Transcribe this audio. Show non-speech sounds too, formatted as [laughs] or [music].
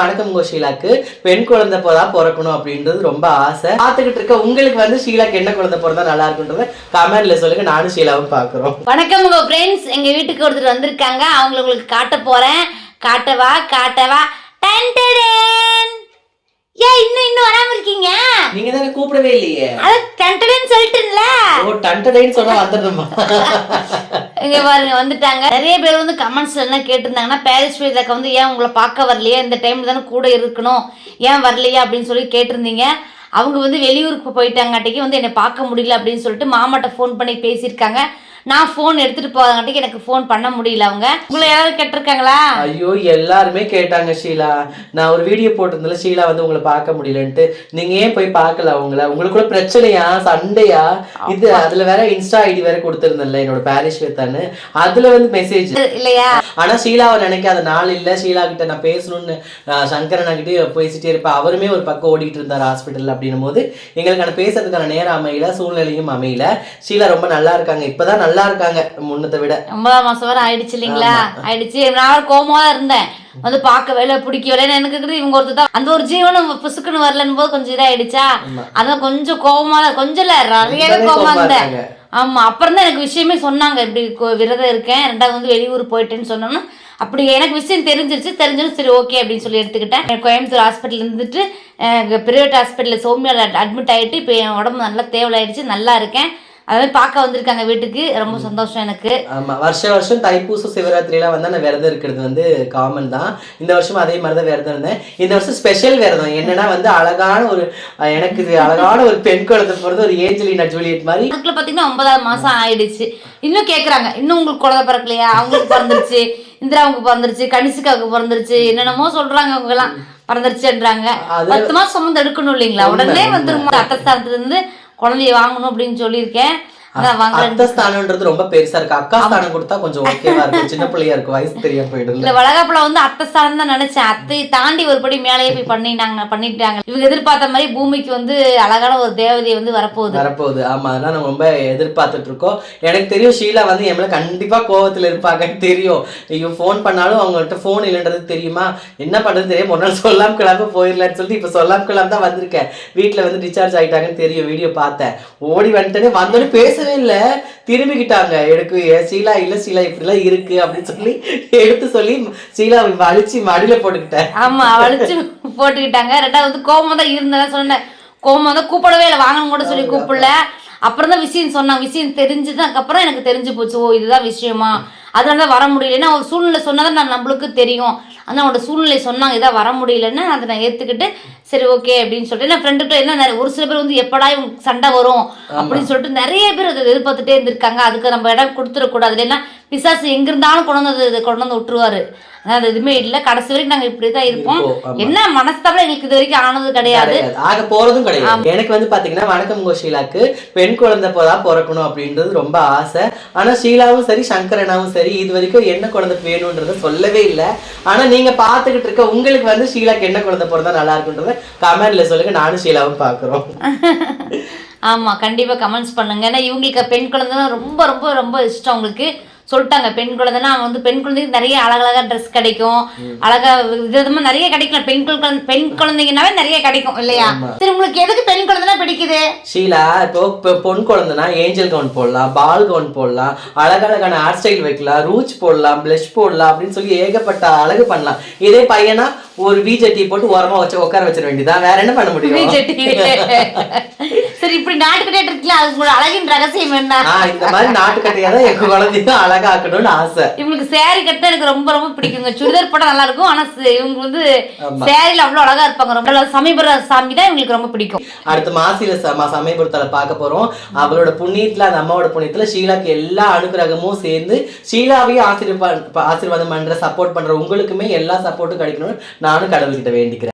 வணக்கம் உங்க ஷீலாக்கு. பெண் குழந்தை போதா பிறக்கணும் அப்படின்றது ரொம்ப ஆசை. பார்த்துக்கிட்டு இருக்க உங்களுக்கு வந்து ஷீலாக்கு என்ன குழந்தை பிறந்தா நல்லா இருக்குன்றத கமெண்ட்ல சொல்லுங்க. நானும் ஷீலாவும் பாக்குறோம் வணக்கம் உங்க ஃப்ரெண்ட்ஸ் எங்க வீட்டுக்கு ஒருத்தர் வந்திருக்காங்க. அவங்கள உங்களுக்கு காட்ட போறேன். காட்டவா? காட்டவா? டன் ஏன் இன்னும் இன்னும் வராம இருக்கீங்க? நீங்க தானே கூப்பிடவே இல்லையே. அத டன்டடன் சொல்லிட்டுல ஓ டன்டடைன்னு சொன்னா வந்துடணுமா? இங்க பாருங்க வந்துட்டாங்க. நிறைய பேர் வந்து கமெண்ட்ஸ் எல்லாம் கேட்டிருந்தாங்கன்னா பாரிஸ் ஸ்வேதாக்கா வந்து ஏன் உங்களை பார்க்க வரலையா? இந்த டைம்ல தானே கூட இருக்கணும். ஏன் வரலையா அப்படின்னு சொல்லி கேட்டிருந்தீங்க. அவங்க வந்து வெளியூருக்கு போயிட்டாங்காட்டிக்கு வந்து என்னை பார்க்க முடியல அப்படின்னு சொல்லிட்டு மாமாட்ட ஃபோன் பண்ணி பேசியிருக்காங்க. நான் ஃபோன் எடுத்துட்டு போகாங்காட்டிக்கு எனக்கு ஃபோன் பண்ண முடியல அவங்க. உங்களை யாராவது கேட்டிருக்காங்களா? ஐயோ எல்லாருமே கேட்டாங்க ஷீலா. நான் ஒரு வீடியோ போட்டிருந்தல ஷீலா வந்து உங்களை பார்க்க முடியலன்ட்டு. நீங்க ஏன் போய் பார்க்கல அவங்கள? உங்களுக்குள்ள பிரச்சனையா? சண்டையா? இது அதுல வேற இன்ஸ்டா ஐடி வேற கொடுத்திருந்தேன்ல என்னோட பாரிஸ் வேத்தான்னு. அதுல வந்து மெசேஜ் இல்லையா? ஆனா ஷீலாவை நினைக்காத நாள் இல்ல. ஷீலா கிட்ட நான் பேசணும்னு சங்கரன் கிட்டே பேசிட்டே இருப்பேன். அவருமே ஒரு பக்கம் ஓடிட்டு இருந்தார் ஹாஸ்பிட்டல் அப்படின்னும் போது எங்களுக்கான பேசுறதுக்கான நேரம் அமையல சூழ்நிலையும் அமையல. ஷீலா ரொம்ப நல்லா இருக்காங்க. இப்பதான் நல்லா இருக்காங்க முன்னத்தை விட. ஒன்பதாம் மாசம் வரை ஆயிடுச்சு இல்லைங்களா? ஆயிடுச்சு. நான் கோமா தான் இருந்தேன். வந்து பார்க்கவே இல்லை பிடிக்கவே எனக்கு இவங்க ஒருத்தர் தான். அந்த ஒரு ஜீவனம் புசுக்குன்னு வரலன்னு போது கொஞ்சம் இதாயிடுச்சா? அதான் கொஞ்சம் தான் கொஞ்சம் இல்ல நிறையவே கோவமா இருந்தேன். ஆமா. அப்புறம் தான் எனக்கு விஷயமே சொன்னாங்க. இப்படி விரதம் இருக்கேன். ரெண்டாவது வந்து வெளியூர் போயிட்டேன்னு சொன்னோன்னா அப்படி எனக்கு விஷயம் தெரிஞ்சிருச்சு. தெரிஞ்சதும் சரி ஓகே அப்படின்னு சொல்லி எடுத்துக்கிட்டேன். கோயம்புத்தூர் ஹாஸ்பிட்டல் இருந்துட்டு பிரைவேட் ஹாஸ்பிட்டலில் சௌமியாவில் அட்மிட் ஆகிட்டு இப்போ என் உடம்பு நல்லா தேவலாயிடுச்சு. நல்லா இருக்கேன். அதாவது பார்க்க வந்திருக்காங்க வீட்டுக்கு. ரொம்ப சந்தோஷம் எனக்கு. ஆமா வருஷ வருஷம் தைப்பூசம் சிவராத்திரி எல்லாம் வந்தா நான் விரதம் இருக்கிறது வந்து காமன் தான். இந்த வருஷம் அதே மாதிரி தான் விரதம் இருந்தேன். இந்த வருஷம் ஸ்பெஷல் விரதம். என்னன்னா வந்து அழகான ஒரு எனக்கு இது அழகான ஒரு பெண் குழந்தை பிறந்து ஒரு ஏஞ்சலினா ஜூலியட் மாதிரி. அதுக்குள்ள பாத்தீங்கன்னா ஒன்பதாவது மாசம் ஆயிடுச்சு. இன்னும் கேக்குறாங்க. இன்னும் உங்களுக்கு குழந்தை பிறக்கலையா? அவங்களுக்கு பிறந்துருச்சு. இந்திராவுக்கு பிறந்துருச்சு. கனிஷ்காவுக்கு பிறந்துருச்சு. என்னென்னமோ சொல்றாங்க அவங்க எல்லாம் பிறந்துருச்சுன்றாங்க பத்து மாசம் சுமந்து எடுக்கணும் இல்லைங்களா? உடனே வந்துருமா? அட்டஸ்தானத்துல இருந்து குழந்தைய வாங்கணும் அப்படின்னு சொல்லியிருக்கேன். அத்தை ஸ்தானம்ன்றது ரொம்ப பெருசா இருக்கு. அக்கா ஸ்தானம் கொடுத்தா கொஞ்சம் ஓகேவா இருக்கும். சின்ன பிள்ளையா இருக்கும். வயசு தெரியாம போயிடும்ல இல்ல. வளகாப்புல வந்து அத்தை ஸ்தானம் தான் நினைச்சேன். அத்தையை தாண்டி ஒரு படி மேலேயே போய் பண்ணிட்டாங்க பண்ணிட்டாங்க. இவங்க எதிர்பார்த்த மாதிரி பூமிக்கு வந்து அழகான ஒரு தேவதை வந்து வரப்போகுது. வரப்போகுது. ஆமா அதெல்லாம் நம்ம ரொம்ப எதிர்பார்த்துட்டு இருக்கோம். எனக்கு தெரியும் ஷீலா வந்து என் மேல கண்டிப்பா கோவத்துல இருப்பாங்கன்னு தெரியும். ஐயோ ஃபோன் பண்ணாலும் அவங்கள்ட்ட ஃபோன் இல்லைன்றது தெரியுமா? என்ன பண்றது தெரியும் ஒரு நாள் சொல்லாம கிளம்ப போயிடலான்னு சொல்லிட்டு இப்ப சொல்லாம கிளம்ப தான் வந்திருக்கேன். வீட்டுல வந்து டிஸ்சார்ஜ் ஆயிட்டாங்கன்னு தெரியும். வீடியோ பார்த்தேன். ஓடி வந்துட்டேனே. வந்தோடனே பேசவே இல்லை. திரும்பிக்கிட்டாங்க. எனக்கு ஏ, இல்ல சீலா இப்படிலாம் இருக்கு. அப்படின்னு சொல்லி எடுத்து சொல்லி சீலா அழிச்சு மடியில போட்டுக்கிட்டேன். ஆமா வலிச்சு போட்டுக்கிட்டாங்க. ரெண்டாவது வந்து கோவம் தான் இருந்தேன் சொன்னேன். கோபம் தான் கூப்பிடவே இல்லை. வாங்கணும் கூட சொல்லி கூப்பிடல. அப்புறம் தான் விஷயம் சொன்னான். விஷயம் தெரிஞ்சதுக்கு அப்புறம் எனக்கு தெரிஞ்சு போச்சு. ஓ இதுதான் விஷயமா. அதனால தான் வர முடியல ஏன்னா ஒரு சூழ்நிலை சொன்னதான் நான் நம்மளுக்கு தெரியும். ஆனால் அவனோட சூழ்நிலை சொன்னாங்க இதான் வர முடியலன்னு அதை நான் ஏற்றுக்கிட்டு சரி ஓகே அப்படின்னு சொல்லிட்டு. நான் ஃப்ரெண்டுகிட்ட என்ன ஒரு சில பேர் வந்து எப்படா இவங்க சண்டை வரும்? அப்படின்னு சொல்லிட்டு நிறைய பேர் அதை எதிர்பார்த்துட்டே இருந்திருக்காங்க. அதுக்கு நம்ம இடம் கொடுத்துடக்கூடாது. இல்லைன்னா பிசாசு எங்க இருந்தாலும் கொண்டு வந்து அது கொண்டு வந்து விட்டுருவாரு. அது எதுவுமே இல்லை. கடைசி வரைக்கும் நாங்க இப்படி தான் இருப்போம். என்ன மனஸ்தாபம் எங்களுக்கு இது வரைக்கும் ஆனது கிடையாது. ஆக போறதும் கிடையாது. எனக்கு வந்து பாத்தீங்கன்னா வணக்கம் உங்க ஷீலாக்கு பெண் குழந்தை போதா பிறக்கணும் அப்படின்றது ரொம்ப ஆசை. ஆனா ஷீலாவும் சரி சங்கரனாவும் சரி இது வரைக்கும் என்ன குழந்தை வேணும்ன்றத சொல்லவே இல்லை. ஆனா நீங்க பாத்துக்கிட்டு இருக்க உங்களுக்கு வந்து ஷீலாக்கு என்ன குழந்தை பிறந்தா நல்லா இருக்குன்றத கமெண்ட்ல சொல்லுங்க. நானும் ஷீலாவும் பாக்குறோம். ஆமா கண்டிப்பா கமெண்ட்ஸ் பண்ணுங்க. ஏன்னா இவங்களுக்கு பெண் குழந்தைன்னா ரொம்ப ரொம்ப ரொம்ப இஷ்டம் உங்களுக்கு. சொல்லிட்டாங்க பெண் குழந்தைன்னா வந்து பெண் குழந்தைக்கு நிறைய அழகழகா ட்ரெஸ் கிடைக்கும். அழகா விதவிதமா நிறைய கிடைக்கும் பெண் குழந்தை பெண் குழந்தைங்கனாவே நிறைய கிடைக்கும் இல்லையா? சரி உங்களுக்கு எதுக்கு பெண் குழந்தைனா பிடிக்குது? ஷீலா இப்போ பொன் குழந்தைனா ஏஞ்சல் கவுன் போடலாம் பால் கவுன் போடலாம் அழகழகான ஹேர் ஸ்டைல் வைக்கலாம் ரூச் போடலாம் ப்ளஷ் போடலாம் அப்படின்னு சொல்லி ஏகப்பட்ட அழகு பண்ணலாம். இதே பையனா ஒரு பிஜெட்டி போட்டு ஓரமா வச்சு உட்கார வச்சிட வேண்டியதான் வேற என்ன பண்ண முடியும்? [laughs] சரி இப்படி நாட்டுக்கிட்டே இருக்கல அது உங்களோட அழகின் ரகசியம் என்ன? இந்த மாதிரி நாட்டுக்கட்டையா தான் எங்க குழந்தையும் அழகாக்கணும்னு ஆசை. இவங்களுக்கு saree கட்ட எனக்கு ரொம்ப ரொம்ப பிடிக்குங்க. சுடிதார் போட நல்லா இருக்கும். ஆனா இவங்க வந்து. சேரீல அவ்வளவு அழகா இருப்பாங்க. ரொம்ப அழகா. சமீபர சாமி தான் இவங்களுக்கு ரொம்ப பிடிக்கும். அடுத்த மாசில சம சமயபுரத்தால பார்க்க போறோம். அவளோட புண்ணியத்துல அந்த அம்மாவோட புண்ணியத்துல ஷீலாக்கு எல்லா அனுகிரகமும் சேர்ந்து ஷீலாவையும் ஆசீர்வாதம் ஆசீர்வாதம் பண்ற சப்போர்ட் பண்ற உங்களுக்குமே எல்லா சப்போர்ட்டும் கிடைக்கணும்னு நானும் கடவுள்கிட்ட வேண்டிக்கிறேன்.